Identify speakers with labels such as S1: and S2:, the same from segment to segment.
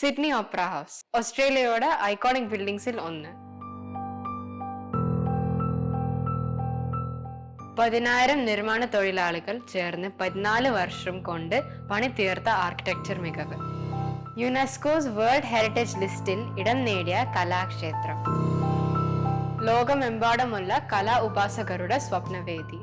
S1: Sydney Opera House ഓസ്ട്രേലിയയുടെ iconic ബിൽഡിംഗ്സിൽ ഒന്ന്. പതിനായിരം നിർമ്മാണ തൊഴിലാളികൾ ചേർന്ന് പതിനാല് വർഷം കൊണ്ട് പണി തീർത്ത ആർക്കിടെക്ചർ മികവ്. യുനെസ്കോസ് വേൾഡ് ഹെറിറ്റേജ് ലിസ്റ്റിൽ ഇടം നേടിയ കലാക്ഷേത്രം. ലോകമെമ്പാടുമുള്ള കലാ ഉപാസകരുടെ സ്വപ്നവേദി.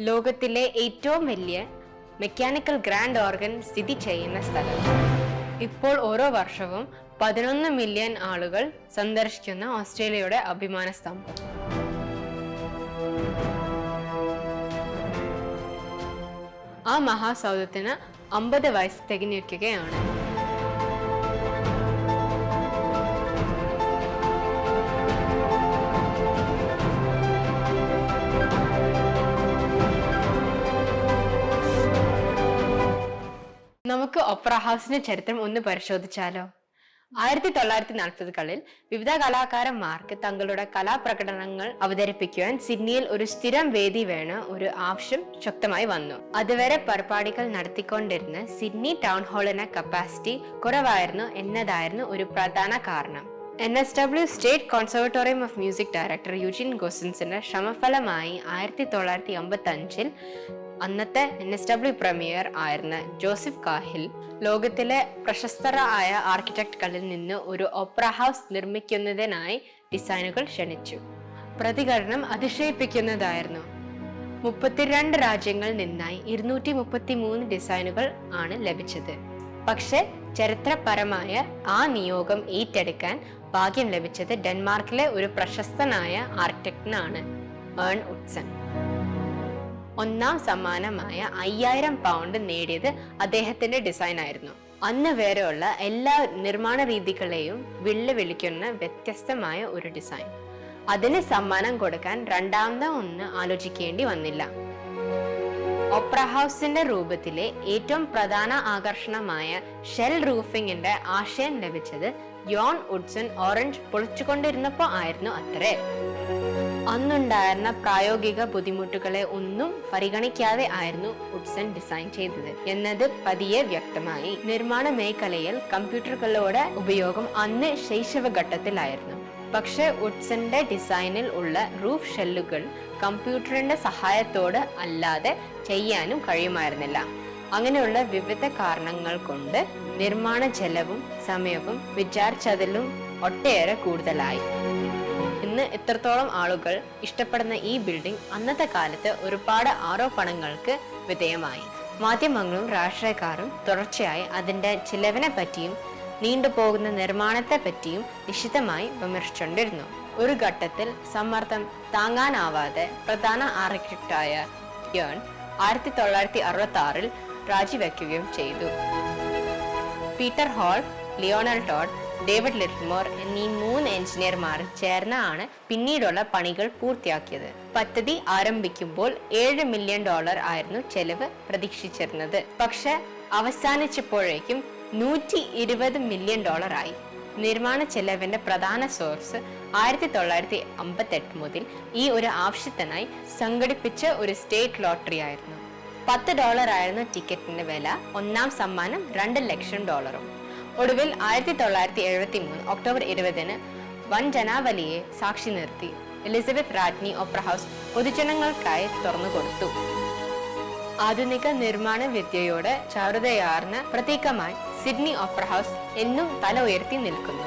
S1: ലോകത്തിലെ ഏറ്റവും വലിയ മെക്കാനിക്കൽ ഗ്രാൻഡ് ഓർഗൻ സ്ഥിതി ചെയ്യുന്ന സ്ഥലം. ഇപ്പോൾ ഓരോ വർഷവും പതിനൊന്ന് മില്യൺ ആളുകൾ സന്ദർശിക്കുന്ന ഓസ്ട്രേലിയയുടെ അഭിമാന സ്തംഭം. ആ മഹാസൗധത്തിന് അമ്പത് വയസ്സ് തികഞ്ഞിരിക്കുകയാണ്. നമുക്ക് ഒപ്പറ ഹൗസിന്റെ ചരിത്രം ഒന്ന് പരിശോധിച്ചാലോ? ആയിരത്തി തൊള്ളായിരത്തി നാൽപ്പതുകളിൽ വിവിധ കലാകാരന്മാർക്ക് തങ്ങളുടെ കലാപ്രകടനങ്ങൾ അവതരിപ്പിക്കുവാൻ സിഡ്നിയിൽ ഒരു സ്ഥിരം വേദി വേണ ഒരു ആവശ്യം ശക്തമായി വന്നു. അതുവരെ പരിപാടികൾ നടത്തിക്കൊണ്ടിരുന്ന സിഡ്നി ടൗൺ ഹാളിന് കപ്പാസിറ്റി കുറവായിരുന്നു എന്നതായിരുന്നു ഒരു പ്രധാന കാരണം. N S W state conservatorium of music director Eugene ഗോസിൻസിന്റെ ശ്രമഫലമായി ആയിരത്തി തൊള്ളായിരത്തി അമ്പത്തി അഞ്ചിൽ അന്നത്തെ എൻ എസ് ഡബ്ല്യു പ്രമിയർ ആയിരുന്ന ജോസഫ് കാഹിൽ ലോകത്തിലെ പ്രശസ്തരായ ആർക്കിടെക്റ്റുകളിൽ നിന്ന് ഒരു ഓപ്പറ ഹൗസ് നിർമ്മിക്കുന്നതിനായി ഡിസൈനുകൾ ക്ഷണിച്ചു. പ്രതികരണം അതിശയിപ്പിക്കുന്നതായിരുന്നു. മുപ്പത്തിരണ്ട് രാജ്യങ്ങളിൽ നിന്നായി ഇരുന്നൂറ്റി മുപ്പത്തി മൂന്ന് ഡിസൈനുകൾ ആണ് ലഭിച്ചത്. പക്ഷേ ചരിത്രപരമായ ആ നിയോഗം ഏറ്റെടുക്കാൻ ഭാഗ്യം ലഭിച്ചത് ഡെൻമാർക്കിലെ ഒരു പ്രശസ്തനായ ആർക്കിടെക്റ്റിനാണ് ഏൺ ഉഡ്സൺ. ഒന്നാം സമ്മാനമായ അയ്യായിരം പൗണ്ട് നേടിയത് അദ്ദേഹത്തിന്റെ ഡിസൈൻ ആയിരുന്നു. അന്ന് വരെയുള്ള എല്ലാ നിർമ്മാണ രീതികളെയും വെല്ലുവിളിക്കുന്ന വ്യത്യസ്തമായ ഒരു ഡിസൈൻ അതിന് സമ്മാനം കൊടുക്കാൻ രണ്ടാമത് ഒന്ന് ആലോചിക്കേണ്ടി വന്നില്ല. ഒപ്ര ഹൗസിന്റെ രൂപത്തിലെ ഏറ്റവും പ്രധാന ആകർഷണമായ ഷെൽ റൂഫിങ്ങിന്റെ ആശയം ലഭിച്ചത് യോൺ ഉഡ്സൺ ഓറഞ്ച് പൊളിച്ചുകൊണ്ടിരുന്നപ്പോ ആയിരുന്നു അത്രേ. അന്നുണ്ടായിരുന്ന പ്രായോഗിക ബുദ്ധിമുട്ടുകളെ ഒന്നും പരിഗണിക്കാതെ ആയിരുന്നു ഉഡ്സൺ ഡിസൈൻ ചെയ്തത് എന്നത് പതിയെ വ്യക്തമായി. നിർമ്മാണ മേഖലയിൽ കമ്പ്യൂട്ടറുകളുടെ ഉപയോഗം അന്ന് ശൈശവഘട്ടത്തിലായിരുന്നു. പക്ഷെ ഉഡ്സന്റെ ഡിസൈനിൽ ഉള്ള റൂഫ് ഷെല്ലുകൾ കമ്പ്യൂട്ടറിന്റെ സഹായത്തോട് അല്ലാതെ ചെയ്യാനും കഴിയുമായിരുന്നില്ല. അങ്ങനെയുള്ള വിവിധ കാരണങ്ങൾ കൊണ്ട് നിർമ്മാണ ചെലവും സമയവും വിചാരിച്ചതിലും ഒട്ടേറെ കൂടുതലായി. ഇന്ന് എത്രത്തോളം ആളുകൾ ഇഷ്ടപ്പെടുന്ന ഈ ബിൽഡിംഗ് അന്നത്തെ കാലത്ത് ഒരുപാട് ആരോപണങ്ങൾക്ക് വിധേയമായി. മാധ്യമങ്ങളും രാഷ്ട്രീയക്കാരും തുടർച്ചയായി അതിന്റെ ചിലവിനെ പറ്റിയും നീണ്ടുപോകുന്ന നിർമ്മാണത്തെ പറ്റിയും നിശിതമായി വിമർശിച്ചുകൊണ്ടിരുന്നു. ഒരു ഘട്ടത്തിൽ സമ്മർദ്ദം താങ്ങാനാവാതെ പ്രധാന ആർക്കിടെക്റ്റായ യേൺ ആയിരത്തി തൊള്ളായിരത്തി അറുപത്തി ആറിൽ രാജിവെക്കുകയും ചെയ്തു. Peter Hall Lionel Todd David Littmore എന്നീ മൂന്ന് എഞ്ചിനീയർമാർ ചേർന്നാണ് പിന്നീടുള്ള പണികൾ പൂർത്തിയാക്കിയത്. പദ്ധതി ആരംഭിക്കുമ്പോൾ ഏഴ് മില്യൺ ഡോളർ ആയിരുന്നു ചെലവ് പ്രതീക്ഷിച്ചിരുന്നത്. പക്ഷെ അവസാനിച്ചപ്പോഴേക്കും നൂറ്റി ഇരുപത് മില്യൺ ഡോളർ ആയി. നിർമ്മാണ ചെലവിന്റെ പ്രധാന സോഴ്സ് ആയിരത്തി തൊള്ളായിരത്തി അമ്പത്തെട്ട് മുതൽ ഈ ഒരു ആവശ്യത്തിനായി സംഘടിപ്പിച്ച ഒരു സ്റ്റേറ്റ് ലോട്ടറി ആയിരുന്നു. പത്ത് ഡോളർ ആയിരുന്നു ടിക്കറ്റിന്റെ വില. ഒന്നാം സമ്മാനം രണ്ട് ലക്ഷം ഡോളറും. ഒടുവിൽ ആയിരത്തി തൊള്ളായിരത്തി എഴുപത്തി മൂന്ന് ഒക്ടോബർ ഇരുപതിന് വൻ ജനാവലിയെ സാക്ഷി നിർത്തി. എലിസബത്ത് രാജ്ഞി ഓപ്ര ഹൗസ് പൊതുജനങ്ങൾക്കായി തുറന്നു കൊടുത്തു. ആധുനിക നിർമ്മാണ വിദ്യയോട് ചാരുതയാർന്ന പ്രതീകമായി സിഡ്നി ഓപ്ര ഹൗസ് എന്നും തല ഉയർത്തി നിൽക്കുന്നു.